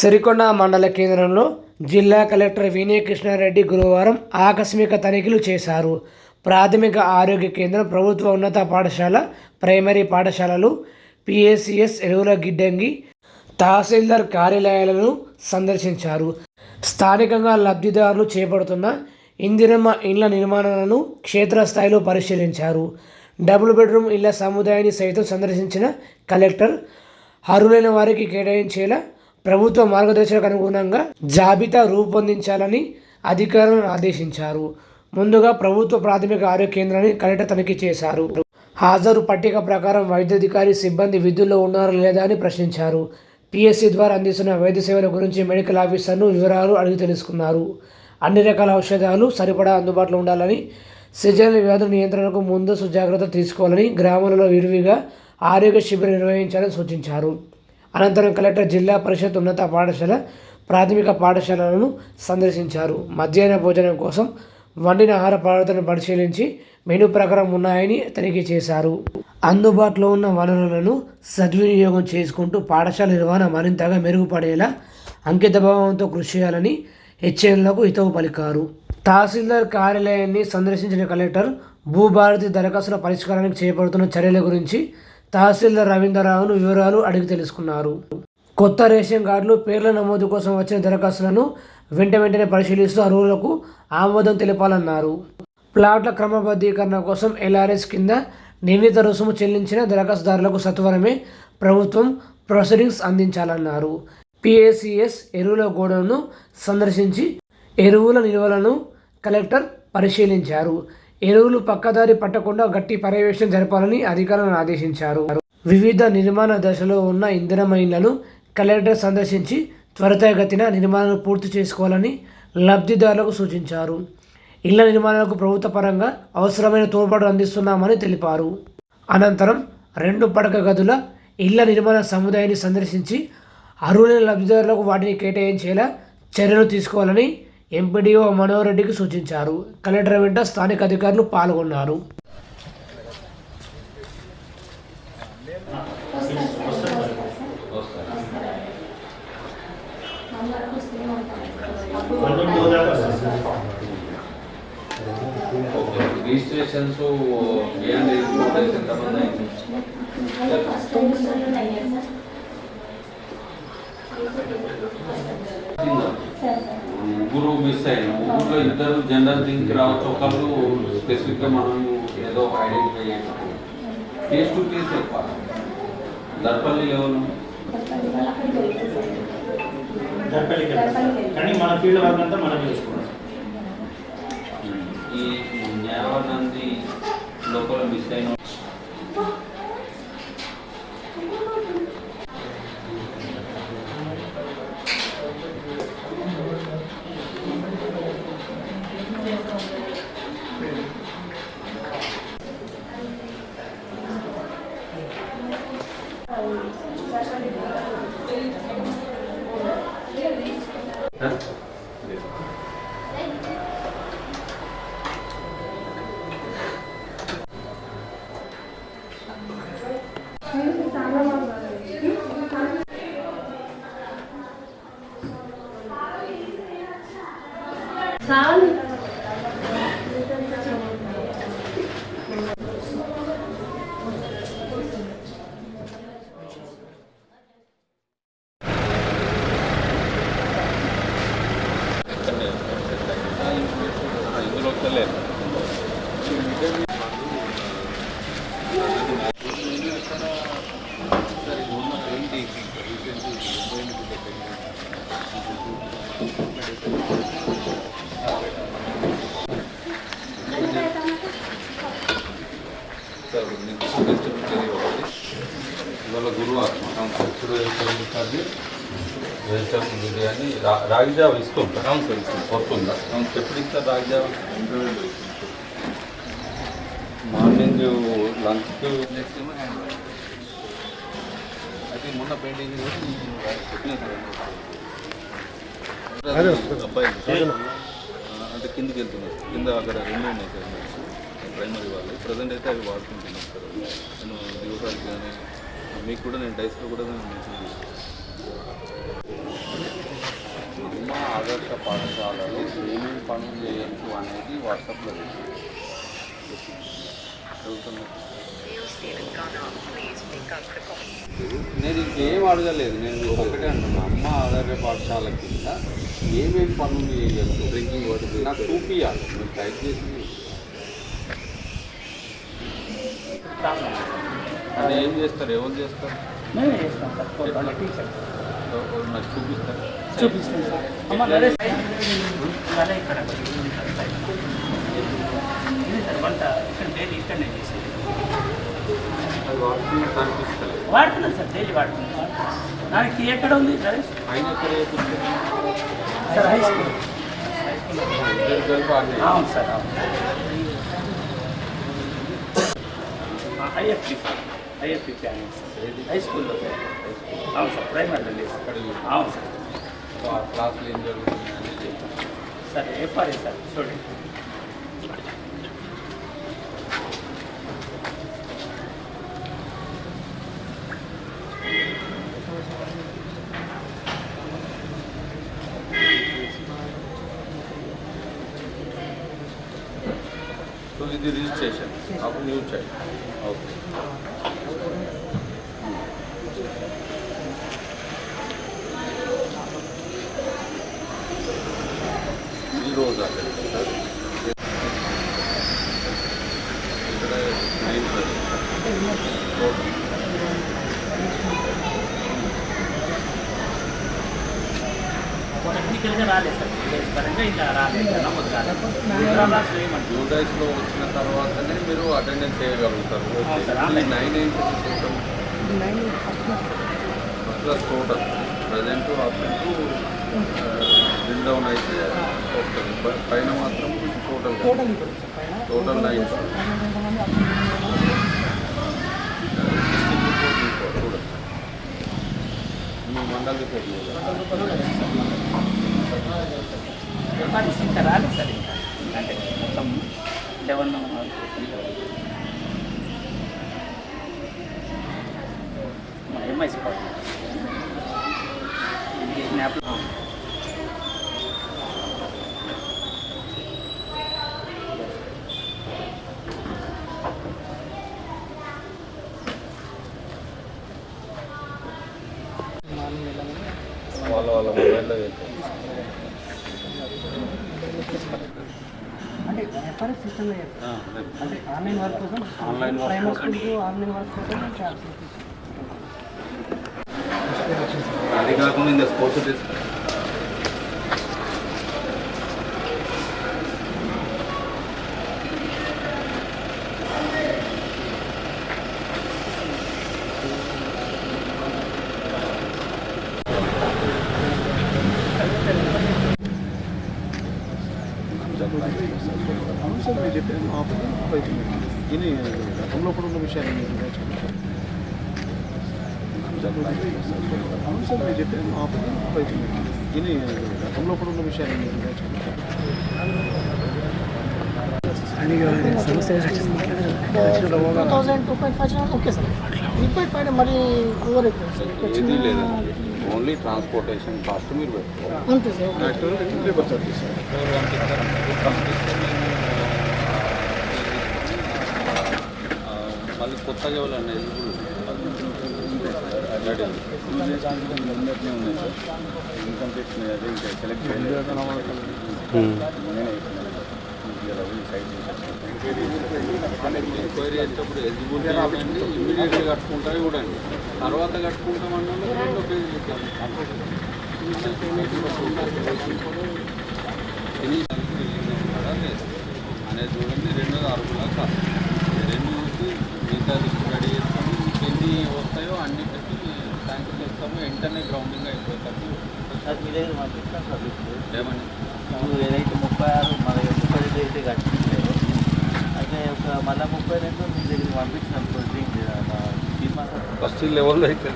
సిరికొండ మండల కేంద్రంలో జిల్లా కలెక్టర్ వినయ్ కృష్ణారెడ్డి గురువారం ఆకస్మిక తనిఖీలు చేశారు. ప్రాథమిక ఆరోగ్య కేంద్రం ప్రభుత్వ ఉన్నత పాఠశాల ప్రైమరీ పాఠశాలలు పిఎస్సిఎస్ ఎరువుల గిడ్డంగి తహసీల్దార్ కార్యాలయాలను సందర్శించారు. స్థానికంగా లబ్ధిదారులు చేపడుతున్న ఇందిరమ్మ ఇళ్ళ నిర్మాణాలను క్షేత్రస్థాయిలో పరిశీలించారు. డబుల్ బెడ్రూమ్ ఇళ్ళ సముదాయాన్ని సైతం సందర్శించిన కలెక్టర్ అర్హులైన వారికి కేటాయించేలా ప్రభుత్వ మార్గదర్శకు అనుగుణంగా జాబితా రూపొందించాలని అధికారులను ఆదేశించారు. ముందుగా ప్రభుత్వ ప్రాథమిక ఆరోగ్య కేంద్రాన్ని కలెక్టర్ తనిఖీ చేశారు. హాజరు పట్టిక ప్రకారం వైద్యాధికారి సిబ్బంది విధుల్లో ఉన్నారా లేదా అని ప్రశ్నించారు. పిఎస్సి ద్వారా అందిస్తున్న వైద్య సేవల గురించి మెడికల్ ఆఫీసర్ను వివరాలు అడిగి తెలుసుకున్నారు. అన్ని రకాల ఔషధాలు సరిపడా అందుబాటులో ఉండాలని సీజనల్ వ్యాధుల నియంత్రణకు ముందస్తు జాగ్రత్త తీసుకోవాలని గ్రామాలలో విరివిగా ఆరోగ్య శిబిరం నిర్వహించాలని సూచించారు. అనంతరం కలెక్టర్ జిల్లా పరిషత్ ఉన్నత పాఠశాల ప్రాథమిక పాఠశాలలను సందర్శించారు. మధ్యాహ్న భోజనం కోసం వండిన ఆహార పదార్థాలను పరిశీలించి మెనూ ప్రకారం ఉన్నాయని తనిఖీ చేశారు. అందుబాటులో ఉన్న వనరులను సద్వినియోగం చేసుకుంటూ పాఠశాల నిర్వహణ మరింతగా మెరుగుపడేలా అంకితభావంతో కృషి చేయాలని హెచ్ఎన్లకు హితవు పలికారు. తహసీల్దార్ కార్యాలయాన్ని సందర్శించిన కలెక్టర్ భూభారతి దరఖాస్తుల పరిష్కారానికి చేపడుతున్న చర్యల గురించి తహసీల్దార్ రవీంద్రరావును వివరాలు అడిగి తెలుసుకున్నారు. కొత్త రేషన్ కార్డులు పేర్ల నమోదు కోసం వచ్చిన దరఖాస్తులను వెంట వెంటనే పరిశీలిస్తూ అర్హులకు ఆమోదం తెలపాలన్నారు. ప్లాట్ల క్రమబద్ధీకరణ కోసం ఎల్ఆర్ఎస్ కింద నిర్ణీత రుసుము చెల్లించిన దరఖాస్తుదారులకు సత్వరమే ప్రభుత్వం ప్రొసీడింగ్స్ అందించాలన్నారు. పిఏసిఎస్ ఎరువుల గోడను సందర్శించి ఎరువుల నిల్వలను కలెక్టర్ పరిశీలించారు. ఎరువులు పక్కదారి పట్టకుండా గట్టి పర్యవేక్షణ జరపాలని అధికారులను ఆదేశించారు. వివిధ నిర్మాణ దశలో ఉన్న ఇంధన మైన్లను కలెక్టర్ సందర్శించి త్వరితగతిన నిర్మాణాలు పూర్తి చేసుకోవాలని లబ్ధిదారులకు సూచించారు. ఇళ్ళ నిర్మాణాలకు ప్రభుత్వ పరంగా అవసరమైన తోడ్పాటు అందిస్తున్నామని తెలిపారు. అనంతరం రెండు పడక గదుల ఇళ్ళ నిర్మాణ సముదాయాన్ని సందర్శించి అర్హులైన లబ్ధిదారులకు వాటిని కేటాయించేలా చర్యలు తీసుకోవాలని ఎంపీడీఓ మనోహర్రెడ్డికి సూచించారు. కలెక్టర్ వెంట స్థానిక అధికారులు పాల్గొన్నారు. రిజిస్ట్రేషన్స్ ఎంతమంది ముగ్గురు మిస్ అయిన ముగ్గురులో ఇద్దరు జనరల్ దీనికి రావచ్చు. ఒకళ్ళు స్పెసిఫిక్గా మనం ఏదో ఐడెంటిఫై చేసాము కేస్ టు కేస్ చెప్పాలి. దర్పల్లి ఎవరు. కానీ మన ఫీల్డ్ వర్క్ అంతా మనం చేసుకోవాలి. ఈ న్యాయానంది లోపల మిస్ అయిన 哎你 ఇప్పుడు వెజిటబుల్ వెజిటబుల్ బిర్యానీ రాగి జావ ఇస్తుంటారు అవును సార్ ఇస్తుంది వస్తుందా? అవును ఎప్పుడు ఇస్తారు రాగి జావ? మార్నింగ్ లంచ్ అయితే మొన్న పెయింటింగ్ అబ్బాయి అంటే కిందికి వెళ్తున్నారు. కింద అక్కడ రెండు ఉన్నాయి సార్. ప్రైమరీ వాళ్ళు. ప్రజెంట్ అయితే అవి వాడుకుంటున్నాం సార్. నేను దివసాలకి కానీ మీకు కూడా నేను డైస్లో కూడా నేను మెన్షన్ అమ్మ ఆదర్శ పాఠశాలలో ఏమేమి పనులు చేయొచ్చు అనేది వాట్సాప్లో నేను ఇంకేం అడగలేదు. నేను ఒకటే అంటున్నా. అమ్మ ఆదర్శ పాఠశాల కింద ఏమేమి పనులు చేయొచ్చు? డ్రింకింగ్ వాటర్ నాకు చూపియాలి మీరు చేసి అది ఏం చేస్తారు? ఎవరు చేస్తారు? మేమే చేస్తాం సార్. ఫోటోలు టీచర్ నాకు చూపిస్తారు? చూపిస్తాం సార్. అమ్మ నరేష్. అదే ఇక్కడ ఇది సార్ వంట. ఇక్కడ డైలీ ఇక్కడనే చేసేది. వాడుతున్నాను సార్ డైలీ వాడుతున్నాను దానికి ఎక్కడ ఉంది చేపిస్తారు? Sir high school. అవును సార్ అవును. IFP sir IFP parents high స్కూల్లో సార్ అవును సార్ ప్రైమరీలో లేదు అక్కడ అవును సార్. ఆ క్లాసులు ఏం జరుగుతున్నాయని చెప్పాను సార్ ఎఫ్ఆర్ఏ సార్ చూడండి సో రోజు అక్కడ ఇక్కడ నైన్ టెక్నికల్గా రాలేదు సార్. విలేజ్ పరంగా ఇంకా రాలేదు. నమోదు కాలేదు. వచ్చిన తర్వాతనే మీరు అటెండెన్స్ చేయగలుగుతారు. సార్. నైన్ ఏంటి first class total present up to bill down అయితే వస్తుంది పైన మాత్రం టోటల్ టోటల్ నైన్ మీ మండలి ఇంకా రాలేదు సార్ ఇంకా అంటే మొత్తం లెవెన్ ఎంఐసి స్నాప్ వాళ్ళ అంటే ఆన్లైన్ వర్క్ కోసం ఆన్లైన్ వర్క్ ఆన్లైన్ కోసం అది కాకుండా ఇంకా స్పోర్ట్స్ అంశాలు మీరు చెప్పిన ఆపద ఇది గతంలో కూడా ఉన్న విషయాలు మీరు నేర్చుకుంటారు అంశాలు మీరు చెప్పిన గతంలో కూడా ఉన్న విషయాలు మీరు నేర్చుకుంటారు two point five okay sir. Three point five మరీ ఓవర్ అయిపోయింది లేదు. ఓన్లీ ట్రాన్స్పోర్టేషన్ కాస్ట్ మీరు పెట్టుకోవాలి. మళ్ళీ కొత్తగా ఎవరన్నా ఎలిజిబుల్ రెడీ ఇన్కమ్ ఇంకా సెలెక్ట్ ఎంక్వైరీ చేసేటప్పుడు ఎలిజిబుల్ ఇమీడియట్గా కట్టుకుంటారు చూడండి. తర్వాత కట్టుకుంటామన్నా రెండో పేజీ ఇద్దాం డిస్టిక్ లెవెల్లో అయితే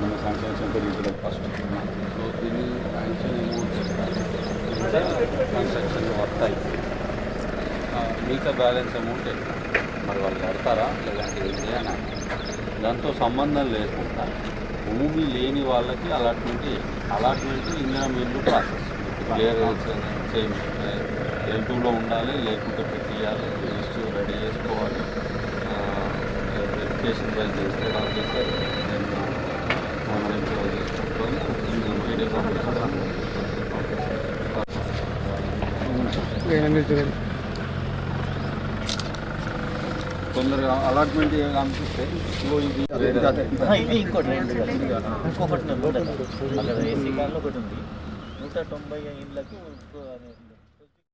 మన శాంక్షన్ సెంటర్ ఫస్ట్ సో దీన్ని శాంక్షన్ అమౌంట్ కన్స్ట్రక్షన్ వస్తాయి మిగతా బ్యాలెన్స్ అమౌంట్ మరి వాళ్ళు కడతారా లేదంటే ఏదైనా దాంతో సంబంధం లేకుండా భూమి లేని వాళ్ళకి అలాట్మెంట్ అలాట్మెంట్ ఇందిరా మీరు ప్రాసెస్ క్లియరెన్స్ సేమ్ ఉండాలి లేకుంటే పెట్టియాలి లిస్ట్ రెడీ చేసుకోవాలి అప్లికేషన్ ఫైల్ చేస్తే ఆఫీసర్ తొందరగా అలాట్మెంట్ అనిపిస్తే ఇది ఇంకోటి ఇంకొకటి ఒకటి ఉంది. నూట తొంభై ఇండ్లకు